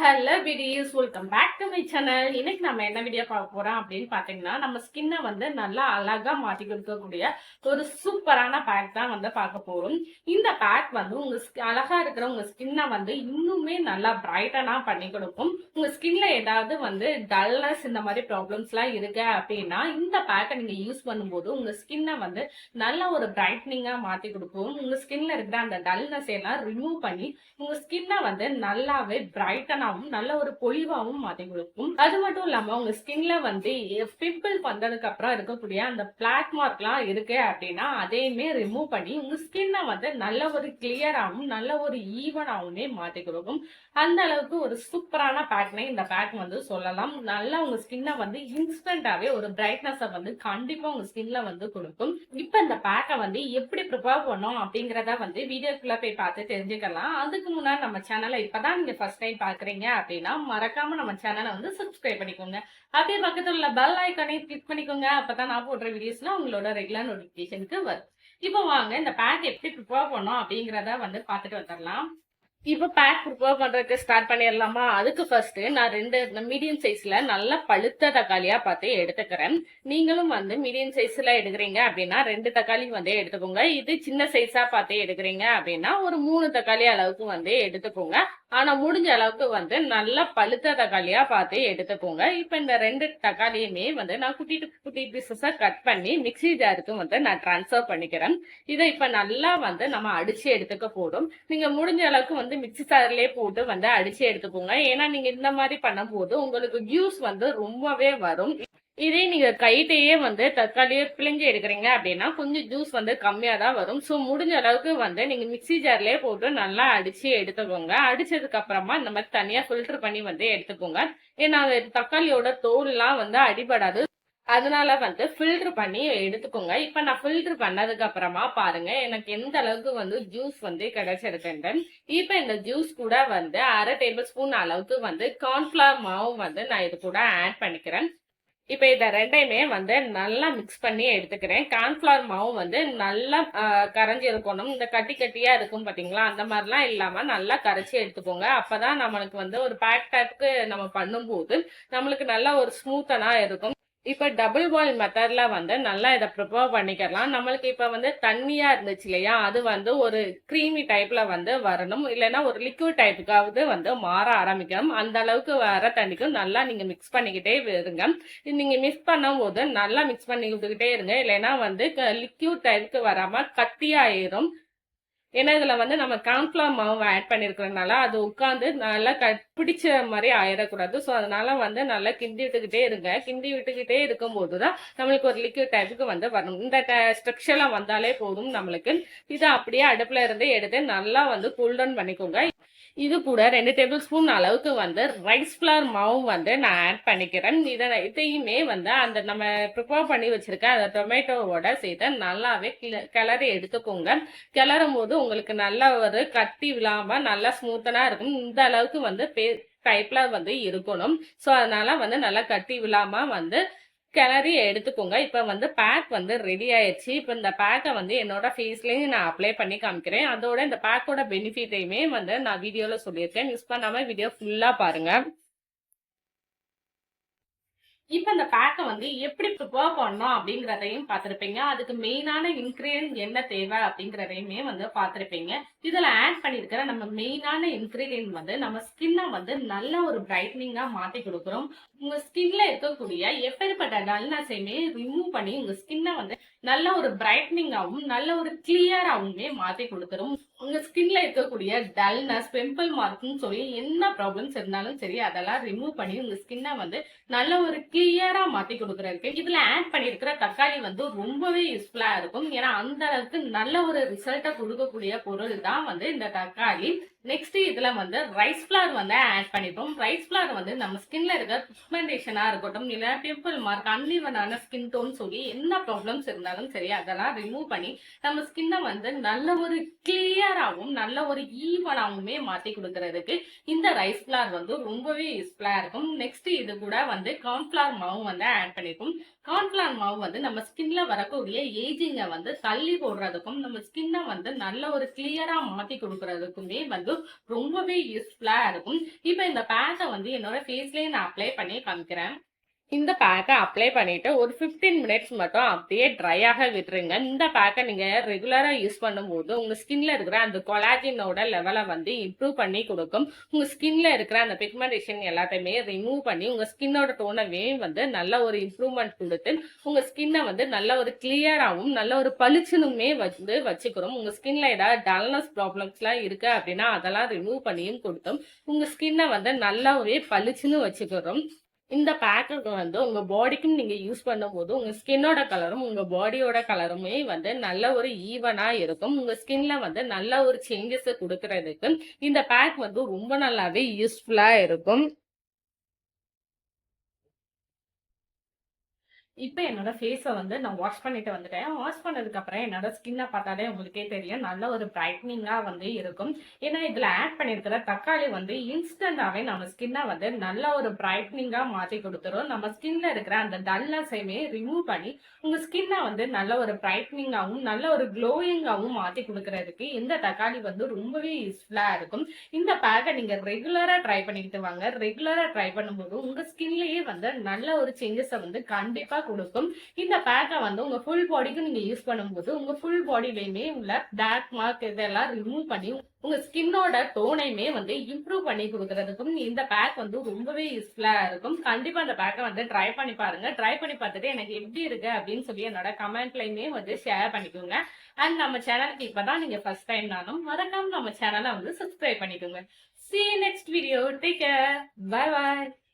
Hello buddies welcome back to my channel இன்னைக்கு நம்ம என்ன வீடியோ பார்க்க போறோம் அப்படின்னு பாத்தீங்கன்னா நம்ம ஸ்கின்னை வந்து நல்லா அழகா மாத்தி கொடுக்கக்கூடிய ஒரு சூப்பரான பேக் தான் வந்து பார்க்க போறோம். இந்த பேக் வந்து உங்க அழகா இருக்கிற உங்க ஸ்கின்னை வந்து இன்னுமே நல்லா பிரைட்டனா பண்ணி கொடுக்கும். உங்க ஸ்கின்ல ஏதாவது வந்து டல்னஸ் இந்த மாதிரி ப்ராப்ளம்ஸ்லாம் இருக்கு அப்படின்னா இந்த பேக்கை நீங்க யூஸ் பண்ணும்போது உங்க ஸ்கின்னை வந்து நல்ல ஒரு பிரைட்னிங்கா மாத்தி கொடுக்கும். உங்க ஸ்கின்ல இருக்கிற அந்த டல்னஸ் எல்லாம் ரிமூவ் பண்ணி உங்க ஸ்கின்னை வந்து நல்லாவே பிரைட்டனாகவும் நல்ல ஒரு பொலிவாகவும் மாத்தி கொடுக்கும். அது மட்டும் இல்லாம உங்க ஸ்கின்ல வந்து பிம்பிள் வந்ததுக்கு அப்புறம் இருக்கக்கூடிய அந்த பிளாக் மார்க்லாம் இருக்கு அப்படின்னா அதையுமே ரிமூவ் பண்ணி உங்க ஸ்கின்னை வந்து நல்ல ஒரு கிளியராகவும் நல்ல ஒரு ஈவனாகவுமே மாத்தி கொடுக்கும். அந்த அளவுக்கு ஒரு சூப்பரான பேக்னே இந்த பேக் வந்து சொல்லலாம். நல்லா உங்க ஸ்கின்னை வந்து இன்ஸ்டன்டாவே ஒரு பிரைட்னஸை வந்து கண்டிப்பா உங்க ஸ்கின்ல வந்து கொடுக்கும். இப்ப இந்த பேக்கை வந்து எப்படி ப்ரிப்பேர் பண்ணோம் அப்படிங்கறத வந்து வீடியோக்குள்ள போய் பார்த்து தெரிஞ்சுக்கலாம். அதுக்கு முன்னாடி நம்ம சேனலை இப்பதான் நீங்க ஃபர்ஸ்ட் டைம் பாக்குறீங்க அப்படின்னா மறக்காம நம்ம சேனலை வந்து சப்ஸ்கிரைப் பண்ணிக்கோங்க. அப்படியே பக்கத்துல உள்ள பெல் ஐக்கானையும் கிளிக் பண்ணிக்கோங்க. அப்பதான் நான் போடுற வீடியோஸ்லாம் உங்களோட ரெகுலர் நோட்டிபிகேஷனுக்கு வரும். இப்போ வாங்க இந்த பேக் எப்படி ப்ரிப்பேர் பண்ணோம் அப்படிங்கிறத வந்து பார்த்துட்டு வந்துடலாம். இப்போ பேக் ப்ரிப்பேர் பண்றதுக்கு ஸ்டார்ட் பண்ணிடலாமா? அதுக்கு ஃபர்ஸ்ட் நான் ரெண்டு மீடியம் சைஸ்ல நல்ல பழுத்த தக்காளியா பார்த்து எடுத்துக்கிறேன். நீங்களும் வந்து மீடியம் சைஸில் எடுக்கிறீங்க அப்படின்னா ரெண்டு தக்காளி வந்து எடுத்துக்கோங்க. இது சின்ன சைஸா பார்த்து எடுக்கிறீங்க அப்படின்னா ஒரு மூணு தக்காளி அளவுக்கு வந்து எடுத்துக்கோங்க. ஆனா முடிஞ்ச அளவுக்கு வந்து நல்லா பழுத்த தக்காளியா பார்த்து எடுத்துக்கோங்க. இப்ப இந்த ரெண்டு தக்காளியுமே வந்து நான் குட்டி குட்டி பீசஸா கட் பண்ணி மிக்ஸி ஜாருக்கு வந்து நான் ட்ரான்ஸ்ஃபர் பண்ணிக்கிறேன். இதை இப்ப நல்லா வந்து நம்ம அடிச்சு எடுத்துக்க போடும் நீங்க முடிஞ்ச அளவுக்கு வந்து மிக்ஸி ஜார்லயே போட்டு வந்து அடிச்சு எடுத்துக்கோங்க. ஏன்னா நீங்க இந்த மாதிரி பண்ணும்போது உங்களுக்கு ஜூஸ் வந்து ரொம்பவே வரும். இதே நீங்க கைட்டையே வந்து தக்காளியே பிழிஞ்சு எடுக்கிறீங்க அப்படின்னா கொஞ்சம் ஜூஸ் வந்து கம்மியா தான் வரும். ஸோ முடிஞ்ச அளவுக்கு வந்து நீங்க மிக்ஸி ஜார்லயே போட்டு நல்லா அடிச்சு எடுத்துக்கோங்க. அடிச்சதுக்கு அப்புறமா இந்த மாதிரி தனியா ஃபில்டர் பண்ணி வந்து எடுத்துக்கோங்க. ஏன்னா அது தக்காளியோட தோல்லாம் வந்து அடிபடாது. அதனால வந்து ஃபில்டர் பண்ணி எடுத்துக்கோங்க. இப்ப நான் ஃபில்டர் பண்ணதுக்கு அப்புறமா பாருங்க. எனக்கு எந்த அளவுக்கு வந்து ஜூஸ் வந்து கிடைச்சிருக்குன்னு இப்ப இந்த ஜூஸ் கூட வந்து அரை டேபிள் ஸ்பூன் அளவுக்கு வந்து கார்ன்ஃபிளவர் மாவு வந்து நான் இது கூட ஆட் பண்ணிக்கிறேன். இப்போ இதை ரெண்டையுமே வந்து நல்லா மிக்ஸ் பண்ணி எடுத்துக்கிறேன். கார்ன்ஃப்ளவர் மாவு வந்து நல்லா கரைஞ்சி இருக்கணும். இந்த கட்டி கட்டியாக இருக்கும் பார்த்தீங்களா அந்த மாதிரிலாம் இல்லாமல் நல்லா கரைச்சி எடுத்துக்கோங்க. அப்போ தான் நம்மளுக்கு வந்து ஒரு பேக் டைப்புக்கு நம்ம பண்ணும்போது நம்மளுக்கு நல்லா ஒரு ஸ்மூத்தனாக இருக்கும். இப்போ டபுள் பாயில் மெத்தட்ல வந்து நல்லா இதை ப்ரிப்பேர் பண்ணிக்கலாம். நம்மளுக்கு இப்போ வந்து தண்ணியாக இருந்துச்சு இல்லையா? அது வந்து ஒரு க்ரீமி டைப்பில் வந்து வரணும். இல்லைன்னா ஒரு லிக்விட் டைப்புக்காவது வந்து மாற ஆரம்பிக்கணும். அந்த அளவுக்கு வர தண்ணிக்கும் நல்லா நீங்கள் மிக்ஸ் பண்ணிக்கிட்டே இருங்க. நீங்கள் மிக்ஸ் பண்ணும்போது நல்லா மிக்ஸ் பண்ணி கொடுத்துக்கிட்டே இருங்க. இல்லைன்னா வந்து லிக்யூட் டைப்புக்கு வராமல் கட்டியாயிரும். ஏன்னா இதுல வந்து நம்ம கார்ன்ஃபிளவர் மாவு ஆட் பண்ணிருக்கிறதுனால அது உட்காந்து நல்லா க பிடிச்ச மாதிரி ஆயிடக்கூடாது. ஸோ அதனால வந்து நல்லா கிண்டி விட்டுக்கிட்டே இருங்க. கிண்டி விட்டுக்கிட்டே இருக்கும்போது தான் நம்மளுக்கு ஒரு லிக்விட் டைப்புக்கு வந்து வரணும் இந்த ஸ்ட்ரக்சர்லாம் வந்தாலே போதும் நம்மளுக்கு. இதை அப்படியே அடுப்புல இருந்து எடுத்து நல்லா வந்து கூல் டவுன் பண்ணிக்கோங்க. இது கூட ரெண்டு டேபிள் ஸ்பூன் அளவுக்கு வந்து ரைஸ் ஃப்ளவர் மாவு வந்து நான் ஆட் பண்ணிக்கிறேன். இதை இதையுமே வந்து அந்த நம்ம ப்ரிப்பேர் பண்ணி வச்சிருக்க அந்த டொமேட்டோவோட சேர்த்து நல்லாவே கிள- கிளறி எடுத்துக்கோங்க. கிளறும் போது உங்களுக்கு நல்ல ஒரு கட்டி விழாம நல்லா ஸ்மூத்தனா இருக்கும். இந்த அளவுக்கு வந்து பே டைப்ல வந்து இருக்கணும். ஸோ அதனால வந்து நல்லா கட்டி விழாம வந்து கிளறி எடுத்துக்கோங்க. இப்போ வந்து பேக் வந்து ரெடி ஆயிடுச்சு. இப்போ இந்த பேக்கை வந்து என்னோட ஃபேஸ்லேயும் நான் அப்ளை பண்ணி காமிக்கிறேன். அதோட இந்த பேக்கோட பெனிஃபிட்டையுமே வந்து நான் வீடியோவில் சொல்லியிருக்கேன். மிஸ் பண்ணாமல் வீடியோ ஃபுல்லாக பாருங்கள் இப்போ இந்த பேக்கை வந்து எப்படி ப்ரிப்பேர் பண்ணணும் அப்படிங்கிறதையும் பார்த்துருப்பீங்க. அதுக்கு மெயினான இன்க்ரீடியன்ட் என்ன தேவை அப்படிங்கிறதையுமே வந்து பார்த்துருப்பீங்க. இதில் ஆட் பண்ணியிருக்கிற நம்ம மெயினான இன்க்ரீடியன்ட் வந்து நம்ம ஸ்கின்னை வந்து நல்ல ஒரு பிரைட்னிங்காக மாற்றி கொடுக்குறோம். உங்கள் ஸ்கின்ல இருக்கக்கூடிய எப்பேற்பட்ட டல்னஸையுமே ரிமூவ் பண்ணி உங்கள் ஸ்கின்னை வந்து நல்ல ஒரு பிரைட்னிங்காகவும் நல்ல ஒரு கிளியராகவுமே மாற்றி கொடுத்துரும் உங்கள் ஸ்கின்ல இருக்கக்கூடிய டல்னஸ் பிம்பிள் மார்க்னு சொல்லி என்ன ப்ராப்ளம்ஸ் இருந்தாலும் சரி அதெல்லாம் ரிமூவ் பண்ணி உங்கள் ஸ்கின்னை வந்து நல்ல ஒரு கிளியரா மாத்தி கொடுக்குறதுக்கு இதுல ஆட் பண்ணியிருக்கிற தக்காளி வந்து ரொம்பவே யூஸ்ஃபுல்லா இருக்கும். ஏன்னா அந்த அளவுக்கு நல்ல ஒரு ரிசல்ட்டை கொடுக்கக்கூடிய பொருள் தான் வந்து இந்த தக்காளி. நெக்ஸ்ட் இதுல வந்து ரைஸ் ஃபிளார் வந்து ஆட் பண்ணிப்போம் ரைஸ் ஃபிளார் வந்து நம்ம ஸ்கின்ல இருக்க பிக்மெண்டேஷனா இருக்கட்டும் இல்ல பிம்பிள் மார்க் அன்லீவனான ஸ்கின் டோன் சொல்லி என்ன ப்ராப்ளம்ஸ் இருந்தாலும் சரி அதெல்லாம் ரிமூவ் பண்ணி நம்ம ஸ்கின்னை வந்து நல்ல ஒரு கிளியராகவும் நல்ல ஒரு ஈவனாகவுமே மாத்தி கொடுக்கறதுக்கு இந்த ரைஸ் ஃபிளார் வந்து ரொம்பவே யூஸ்ஃபுல்லா இருக்கும். நெக்ஸ்ட் இது கூட வந்து கார்ன்ஃபிளார் மாவும் வந்து ஆட் பண்ணிருக்கும் கார்ன்ஃபிளவர் மாவு வந்து நம்ம ஸ்கின்ல வரக்கூடிய ஏஜிங்கை வந்து தள்ளி போடுறதுக்கும் நம்ம ஸ்கின்னை வந்து நல்ல ஒரு கிளியரா மாத்தி கொடுக்கறதுக்குமே வந்து ரொம்பவே யூஸ்ஃபுல்லா இருக்கும். இப்போ இந்த பேக்கை வந்து என்னோட ஃபேஸ்லயே நான் அப்ளை பண்ணி காமிக்கிறேன். இந்த பேக்கை அப்ளை பண்ணிட்டு ஒரு 15 மினிட்ஸ் மட்டும் அப்படியே ட்ரை ஆக விட்டுருங்க. இந்த பேக்கை நீங்கள் ரெகுலராக யூஸ் பண்ணும்போது உங்கள் ஸ்கின்ல இருக்கிற அந்த கொலாஜினோட லெவலை வந்து இம்ப்ரூவ் பண்ணி கொடுக்கும். உங்கள் ஸ்கின்ல இருக்கிற அந்த பிக்மெண்டேஷன் எல்லாத்தையுமே ரிமூவ் பண்ணி உங்கள் ஸ்கின்னோட டோனவே வந்து நல்ல ஒரு இம்ப்ரூவ்மெண்ட் கொடுத்து உங்கள் ஸ்கின்னை வந்து நல்ல ஒரு கிளியராகவும் நல்ல ஒரு பளிச்சுனுமே வந்து வச்சுக்கிறோம். உங்கள் ஸ்கின்ல ஏதாவது டல்னஸ் ப்ராப்ளம்ஸ்லாம் இருக்குது அப்படின்னா அதெல்லாம் ரிமூவ் பண்ணியும் கொடுத்தோம். உங்கள் ஸ்கின்னை வந்து நல்லாவே பளிச்சுன்னு வச்சுக்கிறோம். இந்த பேக்குக்கு வந்து உங்க பாடிக்கும் நீங்க யூஸ் பண்ணும்போது உங்க ஸ்கின்னோட கலரும் உங்க பாடியோட கலருமே வந்து நல்ல ஒரு ஈவனா இருக்கும். உங்க ஸ்கின்ல வந்து நல்ல ஒரு சேஞ்சஸ் கொடுக்கறதுக்கு இந்த பேக் வந்து ரொம்ப நல்லாவே யூஸ்ஃபுல்லா இருக்கும். இப்போ என்னோட ஃபேஸை வந்து நான் வாஷ் பண்ணிட்டு வந்துட்டேன். வாஷ் பண்ணதுக்கப்புறம் என்னோட ஸ்கின்னை பார்த்தாலே உங்களுக்கே தெரியும். நல்ல ஒரு பிரைட்னிங்காக வந்து இருக்கும். ஏன்னா இதில் ஆட் பண்ணியிருக்கிற தக்காளி வந்து இன்ஸ்டண்ட்டாகவே நம்ம ஸ்கின்னை வந்து நல்ல ஒரு பிரைட்னிங்காக மாற்றி கொடுத்துரும். நம்ம ஸ்கின்ல இருக்கிற அந்த டல்னஸையுமே ரிமூவ் பண்ணி உங்கள் ஸ்கின்னை வந்து நல்ல ஒரு பிரைட்னிங்காகவும் நல்ல ஒரு க்ளோயிங்காகவும் மாற்றி கொடுக்கறதுக்கு இந்த தக்காளி வந்து ரொம்பவே யூஸ்ஃபுல்லாக இருக்கும். இந்த பேக்கை நீங்கள் ரெகுலராக ட்ரை பண்ணிக்கிட்டு வாங்க. ரெகுலராக ட்ரை பண்ணும்போது உங்கள் ஸ்கின்லேயே வந்து நல்ல ஒரு சேஞ்சஸை வந்து கண்டிப்பாக கொடுக்கும். இந்த பேக்கை வந்து உங்க ஃபுல் பாடிக்கு நீங்க யூஸ் பண்ணும்போது உங்க ஃபுல் பாடியிலையுமே உள்ள பிளாக் மார்க் இதெல்லாம் ரிமூவ் பண்ணி உங்க ஸ்கின்னோட டோனையுமே வந்து இம்ப்ரூவ் பண்ணி கொடுக்கறதுக்கும் இந்த பேக் வந்து ரொம்பவே யூஸ்ஃபுல்லா இருக்கும். கண்டிப்பா அந்த பேக்கை வந்து ட்ரை பண்ணி பாருங்க. ட்ரை பண்ணி பார்த்துட்டு எனக்கு எப்படி இருக்கு அப்படின்னு சொல்லி என்னோட கமெண்ட்லயுமே வந்து ஷேர் பண்ணிக்கோங்க. அண்ட் நம்ம சேனலுக்கு இப்பதான் நீங்க ஃபர்ஸ்ட் டைம் நானும் மறக்காம நம்ம சேனலை வந்து சப்ஸ்கிரைப் பண்ணிக்கோங்க. See you next video. Take care. Bye bye